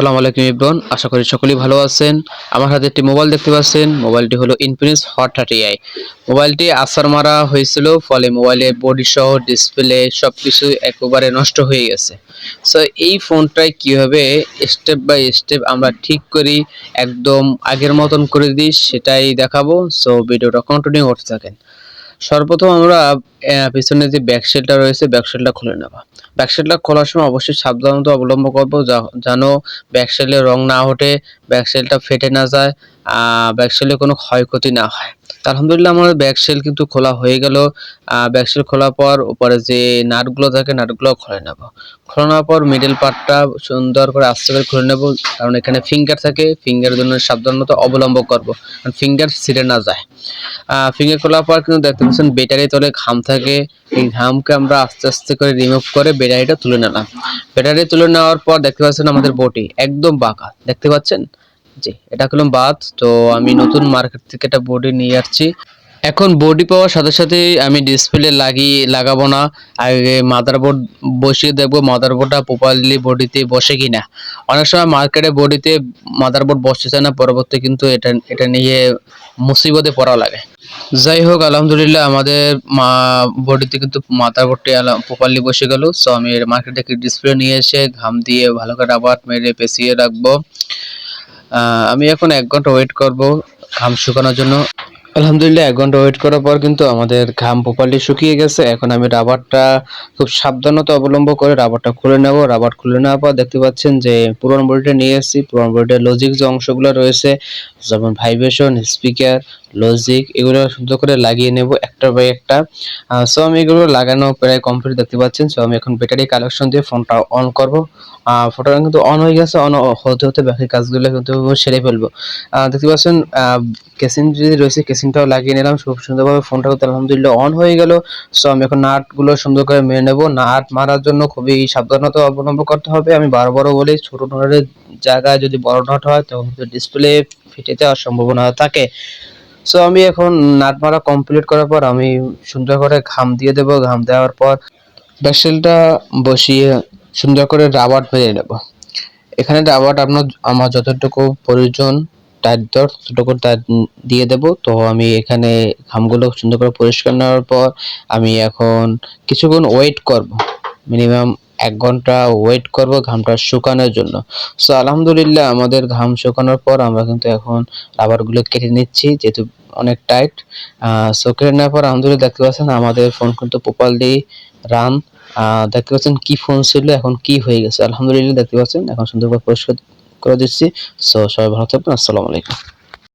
আসসালামু আলাইকুম ইব্রন, আশা করি সকলেই ভালো আছেন। আমার হাতে একটি মোবাইল দেখতে পাচ্ছেন, মোবাইলটি হলো ইনফিনিক্স হট থার্টি আই মোবাইলটি আসার মারা হয়েছিল, ফলে মোবাইলের বডি সহ ডিসপ্লে সব কিছু একেবারে নষ্ট হয়ে গেছে। সো এই ফোনটায় কীভাবে স্টেপ বাই স্টেপ আমরা ঠিক করি, একদম আগের মতন করে দিই, সেটাই দেখাবো। সো ভিডিওটা কন্টিনিউ করতে থাকেন। সর্বপ্রথম আমরা পিছনে যে ব্যাকশেলটা রয়েছে ব্যাকশেলটা খুলে নেব। ব্যাকশেলটা খোলার সময় অবশ্যই সাবধানতা অবলম্বন করব যেন ব্যাকশেলে রং না ওঠে ব্যাকশেলটা ফেটে না যায় ব্যাকশেলে কোনো ক্ষয়ক্ষতি না হয়। আলহামদুলিল্লাহ আমার ব্যাকশেল কিন্তু খোলা হয়ে গেল। ব্যাকশেল খোলার পর উপরে যে নাটগুলো থাকে, নাটগুলো খুলে নেব। খুলে নেওয়ার পর মিডল পার্টটা সুন্দর করে আস্তে করে খুলে নেব। কারণ এখানে ফিঙ্গার থাকে ফিঙ্গারের জন্য সাবধানতা অবলম্বন করব। কারণ ফিঙ্গার ছিঁড়ে না যায়। ফিঙ্গার খোলার পর কিন্তু দেখতে পাচ্ছেন ব্যাটারি তলে ঘাম থাকে। এই ঘামকে আমরা আস্তে আস্তে করে রিমুভ করে ব্যাটারিটা তুলে নিলাম। ব্যাটারি তুলে নেওয়ার পর দেখতে পাচ্ছেন আমাদের বটি একদম বাঁকা। দেখতে পাচ্ছেন? জি, এটা হলো বাদ। তো আমি নতুন মার্কেট থেকে একটা বডি নিয়ে আসছি। এখন বডি পাওয়ার সাথে সাথে আমি ডিসপ্লে লাগিয়ে লাগাবো না। আগে মাদারবোর্ড বসিয়ে দেখব মাদারবোর্ডটা প্রপারলি বডিতে বসে কিনা। অনেক সময় মার্কেটে বডিতে মাদারবোর্ড বসতেছে না, পরবর্তী কিন্তু এটা এটা নিয়ে মুসিবতে পড়া লাগে। যাই হোক, আলহামদুলিল্লাহ আমাদের মা বডিতে কিন্তু মাথার বোর্ডটি প্রপারলি বসে গেল। সো আমি মার্কেট ডিসপ্লে নিয়ে এসে ঘাম দিয়ে ভালো করে আবার মেরে পেঁচিয়ে রাখব। আমি এখন এক ঘণ্টা ওয়েট করব ঘাম শুকানোর জন্য। আলহামদুলিল্লাহ, এক ঘণ্টা ওয়েট করার পর কিন্তু আমাদের ঘাম প্রপারলি শুকিয়ে গেছে। এখন আমি রাবারটা খুব সাবধানতা অবলম্বন করে রাবারটা খুলে নেব। রাবার খুলে নেওয়ার পর দেখতে পাচ্ছেন যে পুরনো বডিটা নিয়ে এসেছি। পুরনো বডিটার লজিক যে অংশগুলো রয়েছে, যেমন ভাইব্রেশন স্পিকার লজিক এগুলো সুন্দর করে লাগিয়ে নেব একটা বাই একটা। সো আমি এগুলো লাগানো প্রায় কমপ্লিট দেখতে পাচ্ছেন। সো আমি এখন ব্যাটারি কালেকশন দিয়ে ফোনটা অন করব। ফোনটা কিন্তু অন হয়ে গেছে অন হতে হতে বাকি কাজগুলো কিন্তু সেরে ফেলব। দেখতে পাচ্ছেন কেসিন যদি রয়েছে কেসিনটাও লাগিয়ে নিলাম। খুব সুন্দরভাবে ফোনটা কিন্তু আলহামদুলিল্লাহ অন হয়ে গেল। সো আমি এখন নাটগুলো সুন্দর করে মেরে নেব। নাট মারার জন্য খুবই সাবধানতা অবলম্বন করতে হবে। আমি বারো বারো বলি, ছোট নাটের জায়গায় যদি বড় নাট হয়, তখন ডিসপ্লে ফেটে যাওয়ার সম্ভাবনা থাকে। সো আমি এখন নাট মারা কমপ্লিট করার পর আমি সুন্দর করে ঘাম দিয়ে দেবো। ঘাম দেওয়ার পর ব্যাসেলটা বসিয়ে সুন্দর করে রাবার মেরে নেব। এখানে রাবার আপনার, আমার যতটুকু প্রয়োজন টাইট দর, ততটুকু টাইট দিয়ে দেব। তো আমি এখানে ঘামগুলো সুন্দর করে পরিষ্কার নেওয়ার পর আমি এখন কিছুক্ষণ ওয়েট করব। মিনিমাম এক ঘণ্টা ওয়েট করব ঘামটা শুকানোর জন্য। সো আলহামদুলিল্লাহ আমাদের ঘাম শুকানোর পর আমরা কিন্তু এখন রাবারগুলো কেটে নিচ্ছি, যেহেতু অনেক টাইট সো কেটে নেওয়ার পর আলহামদুলিল্লাহ দেখতে পাচ্ছেন আমাদের ফোন কিন্তু প্রপারলি রান দেখতে পাচ্ছেন কি ফোন ছিল, এখন কি হয়ে গেছে। আলহামদুলিল্লাহ দেখতে পাচ্ছেন, এখন সুন্দরভাবে পরিষ্কার করে দিচ্ছি। সো সবাই ভালো থাকবেন, আসসালামু আলাইকুম।